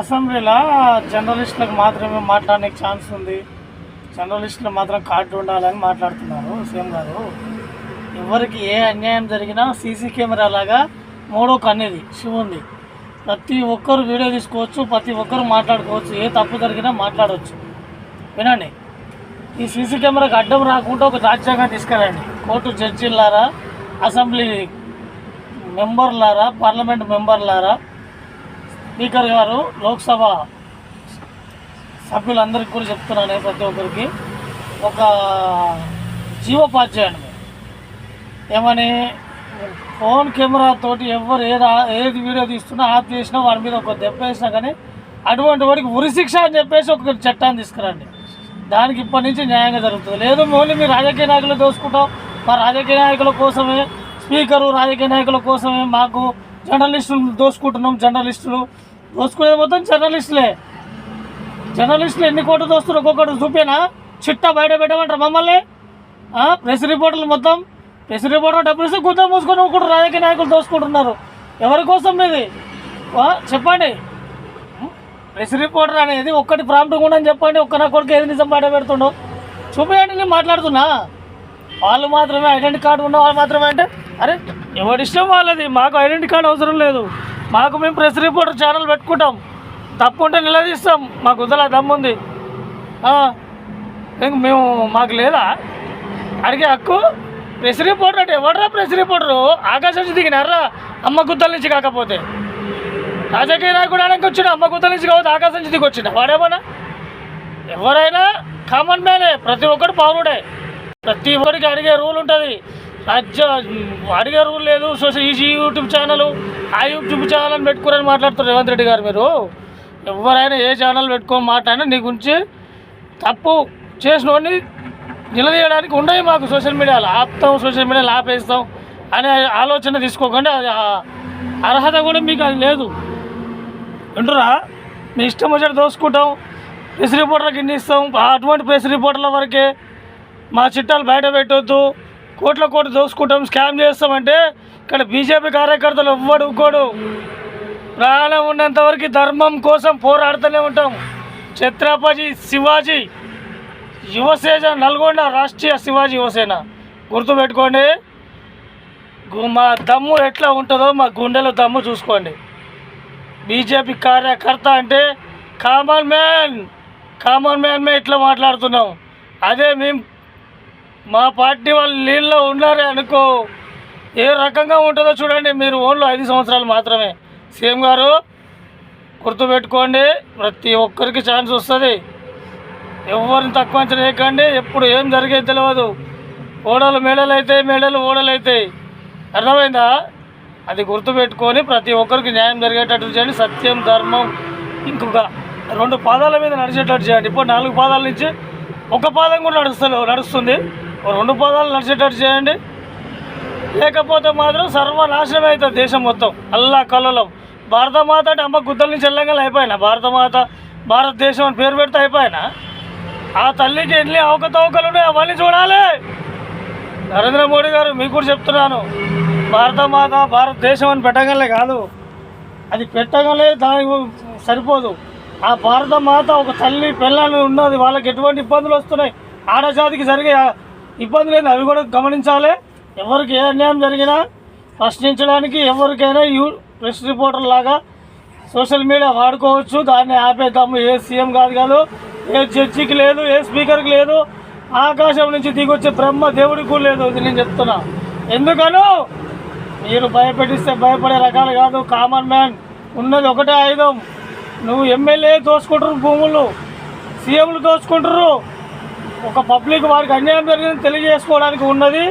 అసెంబ్లీలో జర్నలిస్టులకు మాత్రమే మాట్లాడడానికి ఛాన్స్ ఉంది. జర్నలిస్టులు మాత్రం కార్డు ఉండాలని మాట్లాడుతున్నారు సీఎం గారు. ఎవరికి ఏ అన్యాయం జరిగినా సీసీ కెమెరా లాగా మూడో కన్నేది శివుంది ప్రతి ఒక్కరు వీడియో తీసుకోవచ్చు ప్రతి ఒక్కరు మాట్లాడుకోవచ్చు ఏ తప్పు జరిగినా మాట్లాడవచ్చు వినండి. ఈ సీసీ కెమెరాకి అడ్డం రాకుండా ఒక రాజ్యాంగం తీసుకురండి. కోర్టు జడ్జిలారా అసెంబ్లీ మెంబర్లారా పార్లమెంట్ మెంబర్లారా స్పీకర్ గారు లోక్సభ సభ్యులందరికీ కూడా చెప్తున్నాను ప్రతి ఒక్కరికి. ఒక జీవోపాధ్యాయుడు ఏమని? ఫోన్ కెమెరా తోటి ఎవరు ఏది ఏది వీడియో తీస్తున్నా ఆఫ్ చేసినా వాడి మీద ఒక దెబ్బ వేసినా కానీ అటువంటి వాడికి ఉరిశిక్ష అని చెప్పేసి ఒక చట్టాన్ని తీసుకురండి. దానికి ఇప్పటి నుంచి న్యాయంగా జరుగుతుంది. లేదు ఓన్లీ మీ రాజకీయ నాయకులు దోసుకుంటాం. మా రాజకీయ నాయకుల కోసమే స్పీకరు రాజకీయ నాయకుల కోసమే మాకు జర్నలిస్టులు దోసుకుంటున్నాం. జర్నలిస్టులు దోసుకునేది మొత్తం జర్నలిస్టులే. జర్నలిస్టులు ఎన్ని కోట్లు దోస్తున్నారు ఒక్కొక్కటి చూపేనా? చిట్టా బయట పెట్టమంటారు మమ్మల్ని? ప్రెస్ రిపోర్టర్లు మొత్తం. ప్రెస్ రిపోర్టర్ డబ్బులు ఇస్తే గుద్ద మూసుకొని ఒకటి రాజకీయ నాయకులు దోసుకుంటున్నారు. ఎవరి కోసం ఇది? చెప్పండి. ప్రెస్ రిపోర్టర్ అనేది ఒక్కటి ప్రాంప్ట్ ఉండని చెప్పండి. ఒక్క నా కొడుకు ఏది నిజం బయట పెడుతుండో. చూపించండి నేను మాట్లాడుతున్నా. వాళ్ళు మాత్రమే ఐడెంటి కార్డు ఉన్న వాళ్ళు మాత్రమే అంటే అరే ఎవరి ఇష్టం వాళ్ళది? మాకు ఐడెంటి కార్డు అవసరం లేదు. మాకు మేము ప్రెస్ రిపోర్టర్ ఛానల్ పెట్టుకుంటాం. తప్పు ఉంటే నిలదీస్తాం. మాకు వదల దమ్ముంది. ఆ, ఇంక మేము మాకు లేదా? అడిగే హక్కు? ప్రెస్ రిపోర్టర్ అంటే ఎవడరా ప్రెస్ రిపోర్టరు? ఆకాశం నుంచి దిగినారా? అమ్మ గుద్దల నుంచి కాకపోతే. రాజకీయ నాయకుడు ఆయనకి వచ్చిన అమ్మ గుద్దల నుంచి కాకపోతే ఆకాశం నుంచి దిగి వచ్చిన వాడేమన్నా? ఎవరైనా కామన్ మ్యానే ప్రతి ఒక్కరు పౌరుడే. ప్రతి ఒక్కరికి అడిగే రూల్ ఉంటుంది. అడిగారు అడిగే రూల్ లేదు సోషల్ ఈ యూట్యూబ్ ఛానల్ ఆ యూట్యూబ్ ఛానల్ పెట్టుకోరని మాట్లాడుతారు రేవంత్ రెడ్డి గారు మీరు. ఎవరైనా ఏ ఛానల్ పెట్టుకొని మాట్లాడినా నీ గురించి తప్పు చేసినోడిని నిలదీయడానికి ఉండవు మాకు సోషల్ మీడియాలో ఆపుతాం సోషల్ మీడియాలో ఆపేస్తాం అనే ఆలోచన తీసుకోకండి. అది అర్హత కూడా మీకు అది లేదు. వింటురా మీ ఇష్టం వచ్చేట దోసుకుంటాం. ప్రెస్ రిపోర్టర్లకు ఇన్ని ఇస్తాం. అటువంటి ప్రెస్ రిపోర్టర్ల వరకే మా చిట్టాలు బయట పెట్టొద్దు. కోట్ల కోట్లు దోసుకుంటాం స్కామ్ చేస్తామంటే ఇక్కడ బీజేపీ కార్యకర్తలు ఎవ్వడు ఉక్కోడు ప్రాణం ఉన్నంత వరకు ధర్మం కోసం పోరాడుతూనే ఉంటాం. ఛత్రపతి శివాజీ యువసేన నల్గొండ రాష్ట్రీయ శివాజీ యువసేన. గుర్తుపెట్టుకోండి మా దమ్ము ఎట్లా ఉంటుందో మా గుండెలో దమ్ము చూసుకోండి. బీజేపీ కార్యకర్త అంటే కామన్ మ్యాన్ కామన్ మ్యాన్ మే ఇట్లా మాట్లాడుతున్నాం. అదే మేము మా పార్టీ వాళ్ళు నీళ్ళలో ఉన్నారే అనుకో ఏ రకంగా ఉంటుందో చూడండి మీరు ఓన్లో ఐదు సంవత్సరాలు మాత్రమే. సీఎం గారు గుర్తుపెట్టుకోండి ప్రతి ఒక్కరికి ఛాన్స్ వస్తుంది. ఎవరిని తక్కువ చేయకండి ఎప్పుడు ఏం జరిగేది తెలియదు ఓడలు మేడలు అవుతాయి మేడలు ఓడలు అవుతాయి అర్థమైందా? అది గుర్తుపెట్టుకొని ప్రతి ఒక్కరికి న్యాయం జరిగేటట్టు చేయండి. సత్యం ధర్మం ఇంకొక రెండు పాదాల మీద నడిచేటట్టు చేయండి. ఇప్పుడు నాలుగు పాదాల నుంచి ఒక పాదం కూడా నడుస్తుంది నడుస్తుంది. రెండు పాదాలు నడిచేటట్టు చేయండి. లేకపోతే మాత్రం సర్వనాశనం అవుతుంది దేశం మొత్తం. అల్లా కలలో. భారతమాత అంటే అమ్మ గుద్దల నుంచి వెళ్ళంగా అయిపోయినా. భారతమాత భారతదేశం అని పేరు పెడితే అయిపోయినా. ఆ తల్లికి ఎన్ని అవకతవకలు ఉన్నాయి అవన్నీ చూడాలి. నరేంద్ర మోడీ గారు మీకు కూడా చెప్తున్నాను. భారతమాత భారతదేశం అని పెట్టగలే కాదు. అది పెట్టగలే దానికి సరిపోదు. ఆ భారత మాత ఒక తల్లి పిల్లలు ఉన్నది వాళ్ళకి ఎటువంటి ఇబ్బందులు వస్తున్నాయి? ఆడజాతికి జరిగే ఇబ్బంది లేదు అవి కూడా గమనించాలి. ఎవరికి ఏ అన్యాయం జరిగినా ప్రశ్నించడానికి ఎవరికైనా యూ ప్రెస్ రిపోర్టర్ లాగా సోషల్ మీడియా వాడుకోవచ్చు. దాన్ని ఆపేద్దాము. ఏ సీఎం కాదు కాదు ఏ చర్చికి లేదు ఏ స్పీకర్కి లేదు. ఆకాశం నుంచి దిగొచ్చే బ్రహ్మ దేవుడికి కూడా లేదు ఇది నేను చెప్తున్నా. ఎందుకను మీరు భయపెట్టిస్తే భయపడే రకాలు కాదు. కామన్ మ్యాన్ ఉన్నది ఒకటే ఆయుధం. నువ్వు ఎమ్మెల్యే దోసుకుంటారు భూములు. సీఎంలు దోసుకుంటారు ఒక పబ్లిక్ వారికి అన్యాయం జరిగిందని తెలియజేసుకోవడానికి ఉన్నది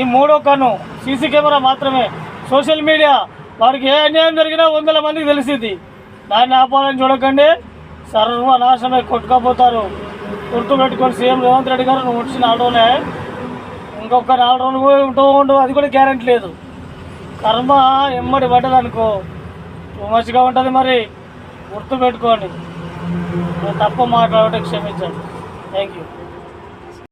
ఈ మూడో కన్ను సీసీ కెమెరా మాత్రమే. సోషల్ మీడియా వారికి ఏ అన్యాయం జరిగినా వందల మందికి తెలిసింది. దాన్ని ఆపాలని చూడకండి. సర్వనాశనమై కొట్టుకపోతారు. గుర్తుపెట్టుకొని సీఎం రేవంత్ రెడ్డి గారు నువ్వు వచ్చిన ఆటోనే. ఇంకొక నాలుగు రోజులు కూడా ఉంటూ ఉండవు అది కూడా గ్యారెంటీ లేదు. కర్మ ఎమ్మడి పడ్డది అనుకో. టూ మచ్గా ఉంటుంది మరి. గుర్తుపెట్టుకోండి తప్ప మాట్లాడటం క్షమించండి. Thank you